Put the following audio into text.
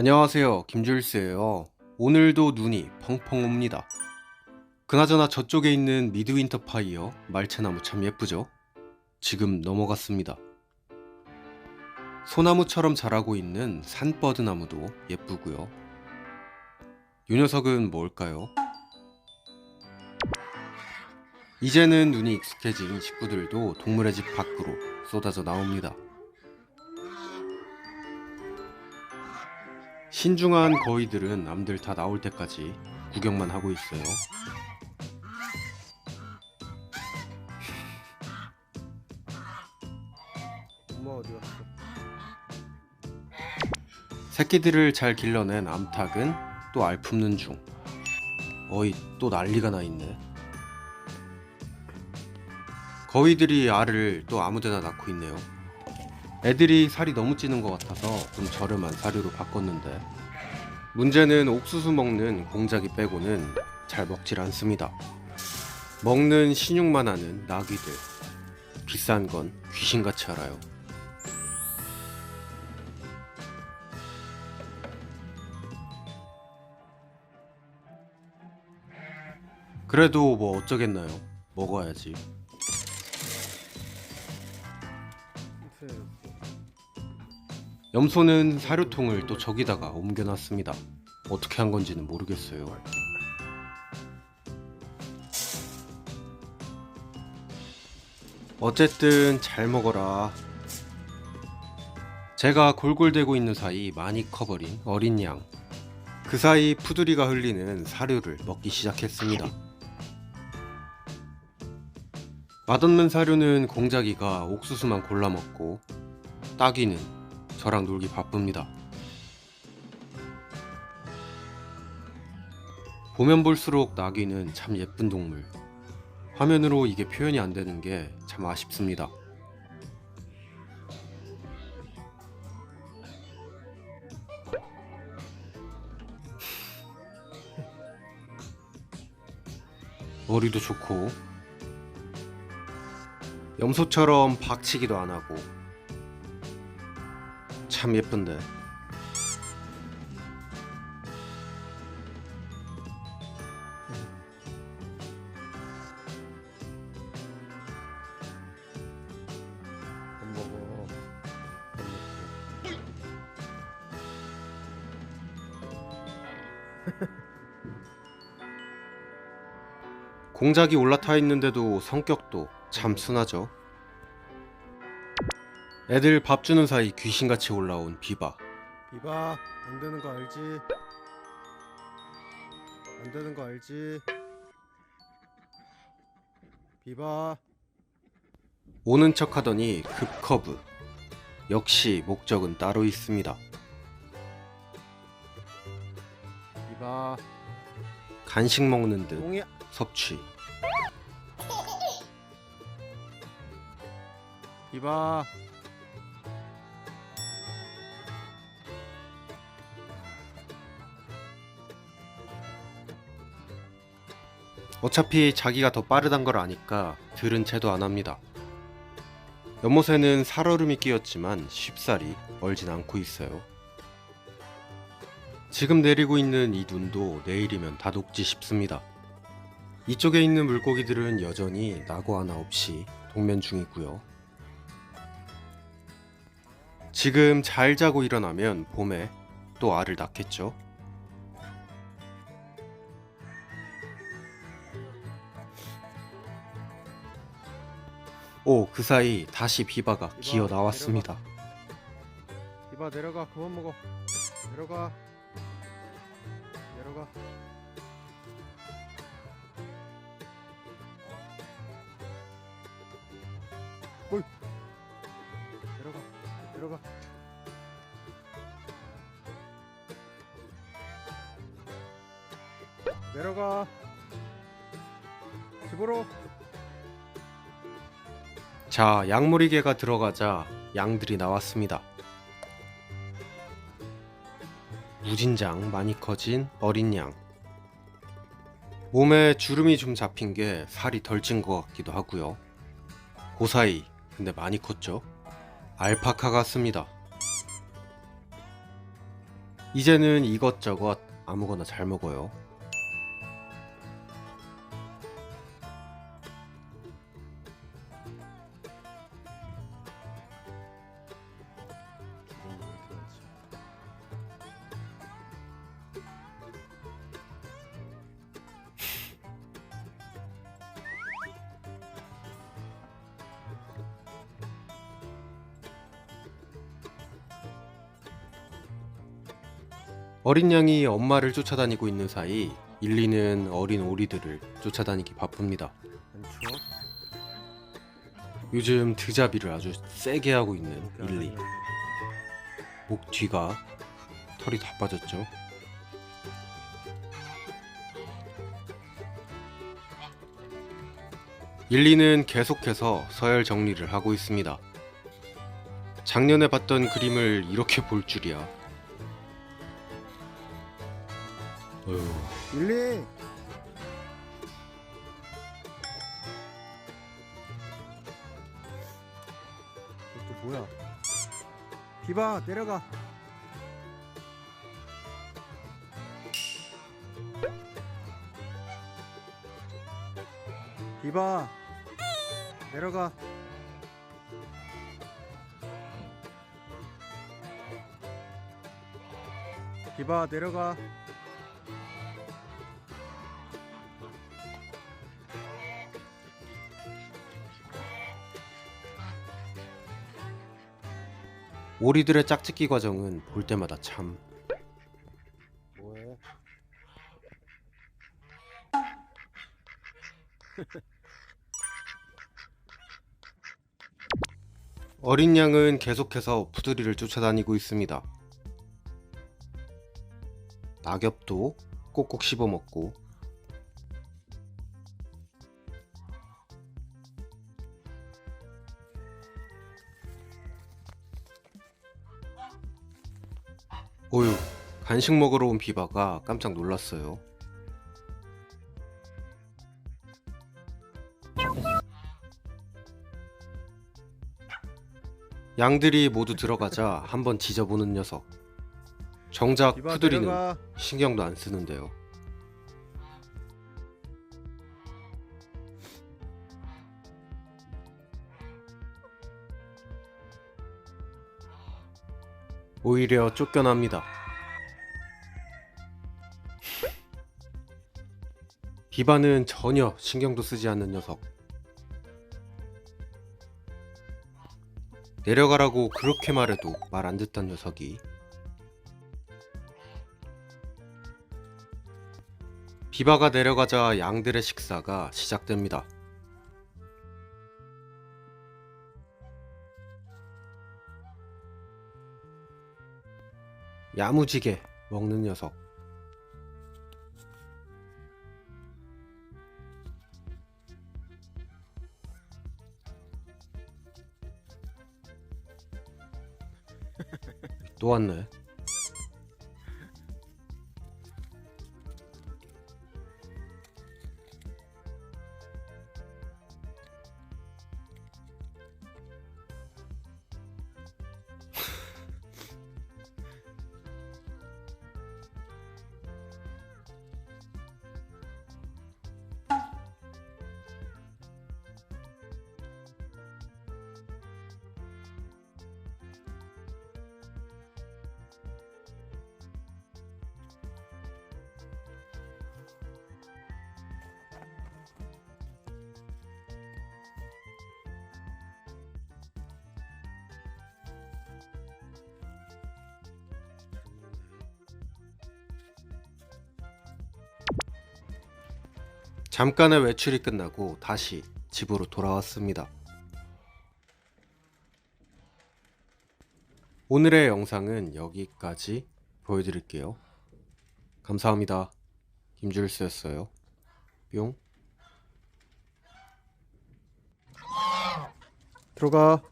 안녕하세요. 김줄스예요. 오늘도 눈이 펑펑 옵니다. 그나저나 저쪽에 있는 미드윈터 파이어 말채나무 참 예쁘죠? 지금 넘어갔습니다. 소나무처럼 자라고 있는 산버드나무도 예쁘고요. 이 녀석은 뭘까요? 이제는 눈이 익숙해진 식구들도 동물의 집 밖으로 쏟아져 나옵니다. 신중한 거위들은 남들 다 나올 때까지 구경만 하고 있어요. 엄마 어디 갔어? 새끼들을 잘 길러낸 암탉은 또 알 품는 중. 어이, 또 난리가 나 있네. 거위들이 알을 또 아무데나 낳고 있네요. 애들이 살이 너무 찌는 것 같아서 좀 저렴한 사료로 바꿨는데 문제는 옥수수 먹는 공작이 빼고는 잘 먹질 않습니다. 먹는 신육만 하는 나귀들. 비싼 건 귀신같이 알아요. 그래도 뭐 어쩌겠나요? 먹어야지. 염소는 사료통을 또 저기다가 옮겨놨습니다. 어떻게 한 건지는 모르겠어요. 어쨌든 잘 먹어라. 제가 골골대고 있는 사이 많이 커버린 어린 양. 그 사이 푸두리가 흘리는 사료를 먹기 시작했습니다. 맛없는 사료는 공자기가 옥수수만 골라 먹고 따귀는 저랑 놀기 바쁩니다. 보면 볼수록 나귀는 참 예쁜 동물. 화면으로 이게 표현이 안 되는 게 참 아쉽습니다. 머리도 좋고 염소처럼 박치기도 안 하고 참 예쁜데. 공작이 올라타 있는데도 성격도 참 순하죠. 애들 밥 주는 사이 귀신같이 올라온 비바. 비바 안 되는 거 알지? 안 되는 거 알지? 비바 오는 척 하더니 급커브. 역시 목적은 따로 있습니다. 비바 간식 먹는 듯 똥이야. 섭취. 비바 어차피 자기가 더 빠르단 걸 아니까 들은 채도 안 합니다. 연못에는 살얼음이 끼었지만 쉽사리 얼진 않고 있어요. 지금 내리고 있는 이 눈도 내일이면 다 녹지 싶습니다. 이쪽에 있는 물고기들은 여전히 낙오 하나 없이 동면 중이고요. 지금 잘 자고 일어나면 봄에 또 알을 낳겠죠. 오, 그 사이 다시 비바가 기어 나왔습니다. 비바 내려가 그만 먹어. 내려가. 내려가. 어이. 내려가. 내려가. 내려가. 집으로. 자, 양무리개가 들어가자 양들이 나왔습니다. 무진장 많이 커진 어린 양. 몸에 주름이 좀 잡힌 게 살이 덜 찐 것 같기도 하고요. 그 사이 근데 많이 컸죠? 알파카 같습니다. 이제는 이것저것 아무거나 잘 먹어요. 어린 양이 엄마를 쫓아다니고 있는 사이 일리는 어린 오리들을 쫓아다니기 바쁩니다. 요즘 드자비를 아주 세게 하고 있는 일리. 목 뒤가 털이 다 빠졌죠. 일리는 계속해서 서열 정리를 하고 있습니다. 작년에 봤던 그림을 이렇게 볼 줄이야. 일리. 이것도 뭐야? 비바 내려가. 비바 내려가. 비바 내려가. 오리들의 짝짓기 과정은 볼 때마다 참 뭐해? 어린 양은 계속해서 푸드리를 쫓아다니고 있습니다. 낙엽도 꼭꼭 씹어 먹고 간식 먹으러 온 비바가 깜짝 놀랐어요. 양들이 모두 들어가자 한번 지져보는 녀석. 정작 비바 내려가. 신경도 안 쓰는데요. 오히려 쫓겨납니다. 비바는 전혀 신경도 쓰지 않는 녀석. 내려가라고 그렇게 말해도 말 안 듣던 녀석이 비바가 내려가자 양들의 식사가 시작됩니다. 야무지게 먹는 녀석. 또 잠깐의 외출이 끝나고 다시 집으로 돌아왔습니다. 오늘의 영상은 여기까지 보여드릴게요. 감사합니다. 김줄수였어요. 뿅. 들어가.